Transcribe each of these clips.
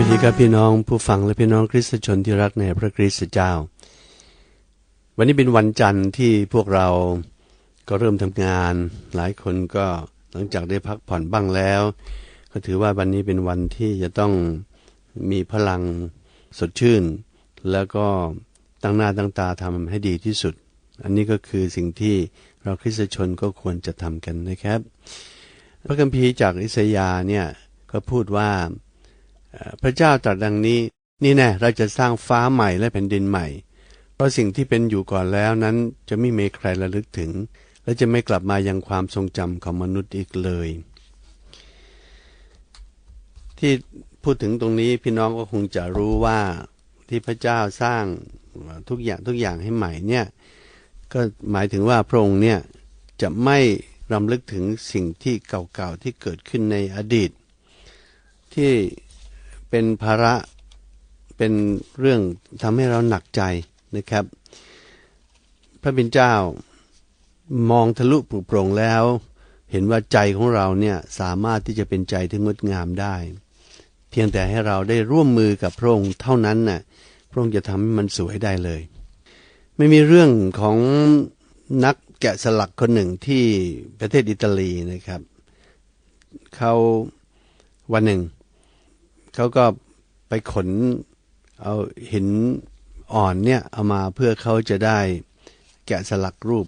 สวัสดีครับพี่น้องผู้ฟังและพี่น้องคริสตชนที่รักในพระคริสต์เจ้า วันนี้เป็นวันจันทร์ที่พวกเราก็เริ่มทำงาน หลายคนก็หลังจากได้พักผ่อนบ้างแล้ว ก็ถือว่าวันนี้เป็นวันที่จะต้องมีพลังสดชื่น แล้วก็ตั้งหน้าตั้งตาทำให้ดีที่สุด อันนี้ก็คือสิ่งที่เราคริสตชนก็ควรจะทำกันนะครับ พระคัมภีร์จากอิสยาเนี่ยก็พูดว่า พระเจ้าตรัสดังนี้ นี่แน่เราจะสร้างฟ้าใหม่และแผ่นดินใหม่ เพราะสิ่งที่เป็นอยู่ก่อนแล้วนั้นจะไม่มีใครระลึกถึง และจะไม่กลับมายังความทรงจำของมนุษย์อีกเลย ที่พูดถึงตรงนี้พี่น้องก็คงจะรู้ว่าที่พระเจ้าสร้างทุกอย่างทุกอย่างให้ใหม่เนี่ยก็หมายถึงว่าพระองค์เนี่ยจะไม่รำลึกถึงสิ่งที่เก่าๆที่เกิดขึ้นในอดีต ที่ เป็นภาระเป็นเรื่องทำให้เราหนักใจนะครับ พระบิดเจ้ามองทะลุปลุกโปร่งแล้ว เห็นว่าใจของเราเนี่ยสามารถที่จะเป็นใจที่งดงามได้ เพียงแต่ให้เราได้ร่วมมือกับพระองค์เท่านั้นน่ะพระองค์จะทำให้มันสวยได้เลย ไม่มีเรื่องของนักแกะสลักคนหนึ่งที่ประเทศอิตาลีนะครับ เขาวันหนึ่ง เขาก็ไปขนเอาหินอ่อนเนี่ย เอามาเพื่อเขาจะได้แกะสลักรูป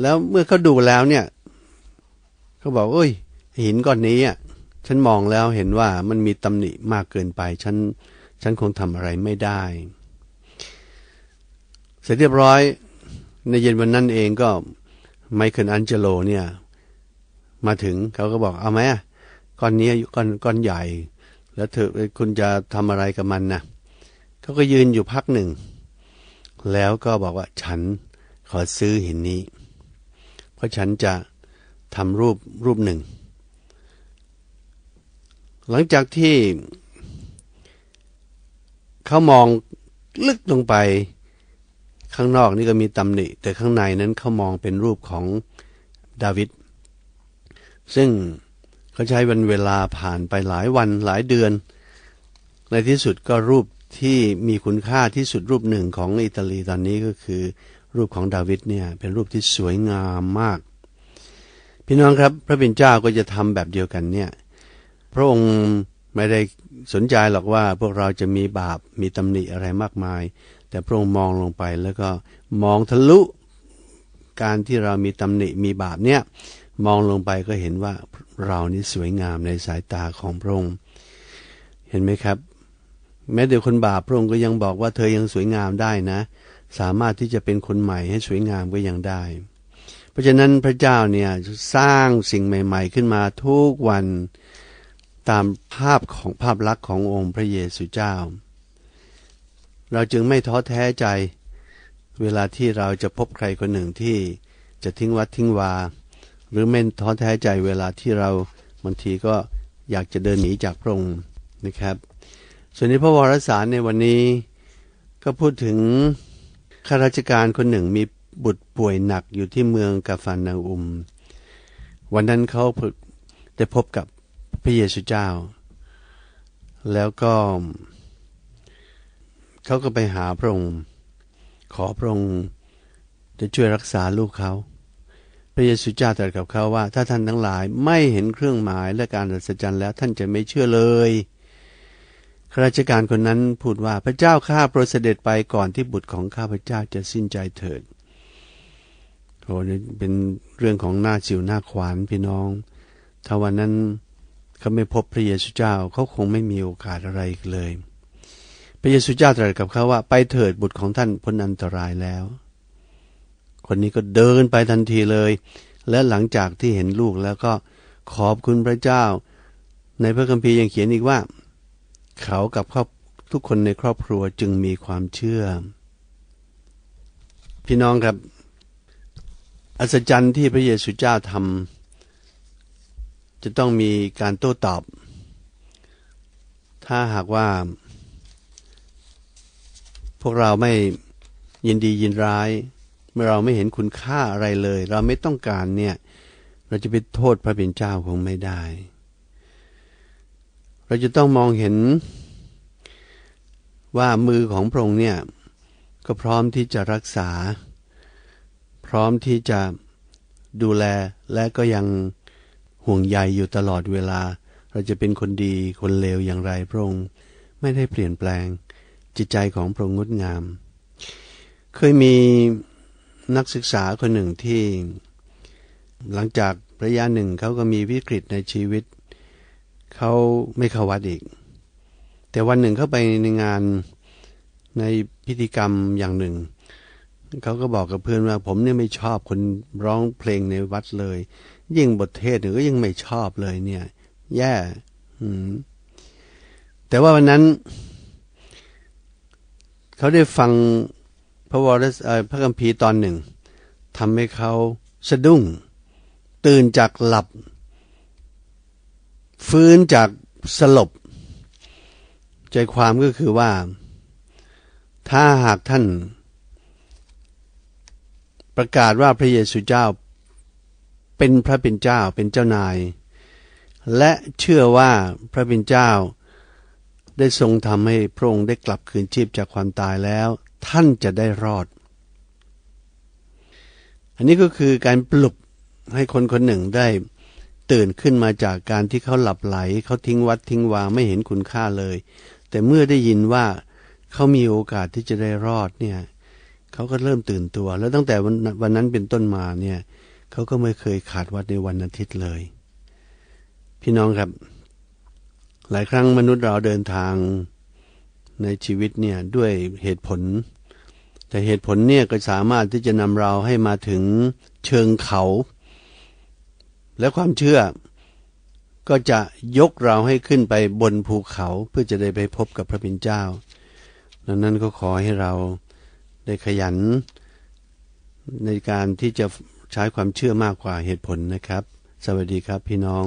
แล้วเมื่อเขาดูแล้วเนี่ยเขาบอกเอ้ย หินก้อนนี้อะฉันมองแล้วเห็นว่ามันมีตำหนิมากเกินไป ฉัน ฉันคงทำอะไรไม่ได้ เสร็จเรียบร้อย ในเย็นวันนั้นเองก็ไมเคิลอันเจโลเนี่ย มาถึงเขาก็บอกเอาไหมอะ ก้อนนี้ก้อนก้อนใหญ่ แล้วเธอคุณจะทำอะไรกับมันนะเขาก็ยืนอยู่พักหนึ่ง แล้วก็บอกว่าฉันขอซื้อหินนี้ เพราะฉันจะทำรูปรูปหนึ่ง หลังจากที่เขามองลึกลงไปข้างนอกนี่ก็มีตำหนิ แต่ข้างในนั้นเขามองเป็นรูปของดาวิดซึ่ง เขาใช้วันเวลาผ่านไปหลายวันหลายเดือน ในที่สุดก็รูปที่มีคุณค่าที่สุดรูปหนึ่งของอิตาลีตอนนี้ก็คือ รูปของดาวิดเนี่ยเป็นรูปที่สวยงามมาก พี่น้องครับพระบิดเจ้าก็จะทำแบบเดียวกันเนี่ยพระองค์ไม่ได้สนใจหรอกว่าพวกเราจะมีบาปมีตำหนิอะไรมากมาย แต่พระองค์มองลงไปแล้วก็มองทะลุการที่เรามีตำหนิมีบาปเนี่ย มองลงไปก็เห็นว่าเรานี่สวยงามในสายตาของพระองค์ เห็นไหมครับ แม้เดี๋ยวคนบาปพระองค์ก็ยังบอกว่าเธอยังสวยงามได้นะ สามารถที่จะเป็นคนใหม่ให้สวยงามก็ยังได้ เพราะฉะนั้นพระเจ้าเนี่ยสร้างสิ่งใหม่ ๆ ขึ้นมาทุกวันตามภาพของภาพลักษณ์ขององค์พระเยซูเจ้า เราจึงไม่ท้อแท้ใจ เวลาที่เราจะพบใครคนหนึ่งที่จะทิ้งวัดทิ้งวา หรือไม่ท้อแท้ใจเวลาที่เราบางทีก็อยากจะเดินหนีจากพระองค์นะครับ ส่วนในพระวรสารในวันนี้ ก็พูดถึงข้าราชการคนหนึ่งมีบุตรป่วยหนักอยู่ที่เมืองกาฟานาอุม วันนั้นเขาได้พบกับพระเยซูเจ้า แล้วก็เขาก็ไปหาพระองค์ ขอพระองค์จะช่วยรักษาลูกเขา ระเยซูเจ้าตรัสกับเขาว่า ถ้าท่านทั้งหลายไม่เห็นเครื่องหมายและการอัศจรรย์แล้วท่านจะไม่เชื่อเลยข้าราชการคนนั้นพูดว่าพระเจ้าข้าโปรดเสด็จไปก่อนที่บุตรของข้าพระเจ้าจะสิ้นใจเถิดโอ้นี่เป็นเรื่องของหน้าจิวหน้าขวานพี่น้อง ถ้าวันนั้นเขาไม่พบพระเยซูเจ้าเขาคงไม่มีโอกาสอะไรเลย พระเยซูเจ้าตรัสกับเขาว่าไปเถิดบุตรของท่านพ้นอันตรายแล้ว คนนี้ก็เดินไปทันทีเลย และหลังจากที่เห็นลูกแล้วก็ขอบคุณพระเจ้า ในพระคัมภีร์ยังเขียนอีกว่า เขากับครอบทุกคนในครอบครัวจึงมีความเชื่อ พี่น้องครับ อัศจรรย์ที่พระเยซูเจ้าทำจะต้องมีการโต้ตอบ ถ้าหากว่า พวกเราไม่ยินดียินร้าย มื่อเราไม่เห็นคุณค่าอะไรเลย เราไม่ต้องการเนี่ย เราจะไปโทษพระเป็นเจ้าคงไม่ได้ เราจะต้องมองเห็นว่ามือของพระองค์เนี่ยก็พร้อมที่จะรักษา พร้อมที่จะดูแลและก็ยังห่วงใยอยู่ตลอดเวลา เราจะเป็นคนดีคนเลวอย่างไรพระองค์ไม่ได้เปลี่ยนแปลงจิตใจของพระองค์งดงาม เคยมี นักศึกษาคนหนึ่งที่ หลังจากระยะหนึ่งเขาก็มีวิกฤตในชีวิต เขาไม่เข้าวัดอีก แต่วันหนึ่งเข้าไปในงานในพิธีกรรมอย่างหนึ่ง เขาก็บอกกับเพื่อนว่า ผมเนี่ยไม่ชอบคนร้องเพลงในวัดเลย ยิ่งบทเทศหน์ก็ยังไม่ชอบเลยเนี่ย แย่อืมแต่ว่าวันนั้น เขาได้ฟัง พระวรสพระคัมภีร์ตอนหนึ่งทำให้เขาสะดุ้ง ตื่นจากหลับ ฟื้นจากสลบ ใจความก็คือว่า ถ้าหากท่าน ประกาศว่าพระเยซูเจ้า เป็นพระเป็นเจ้าเป็นเจ้านาย และเชื่อว่าพระเป็นเจ้า ได้ทรงทำให้พระองค์ได้กลับคืนชีพจากความตายแล้ว ท่านจะได้รอด อันนี้ก็คือการปลุกให้คนคนหนึ่งได้ตื่นขึ้นมาจากการที่เขาหลับไหล เขาทิ้งวัดทิ้งวาไม่เห็นคุณค่าเลย แต่เมื่อได้ยินว่าเขามีโอกาสที่จะได้รอดเนี่ยเขาก็เริ่มตื่นตัว แล้วตั้งแต่วันวันนั้นเป็นต้นมาเนี่ยเขาก็ไม่เคยขาดวัดในวันอาทิตย์เลย พี่น้องครับ หลายครั้งมนุษย์เราเดินทาง ในชีวิตเนี่ยด้วยเหตุผล แต่เหตุผลเนี่ยก็สามารถที่จะนำเราให้มาถึงเชิงเขา และความเชื่อก็จะยกเราให้ขึ้นไปบนภูเขาเพื่อจะได้ไปพบกับพระเป็นเจ้าดังนั้นก็ขอให้เราได้ขยัน ในการที่จะใช้ความเชื่อมากกว่าเหตุผลนะครับ สวัสดีครับพี่น้อง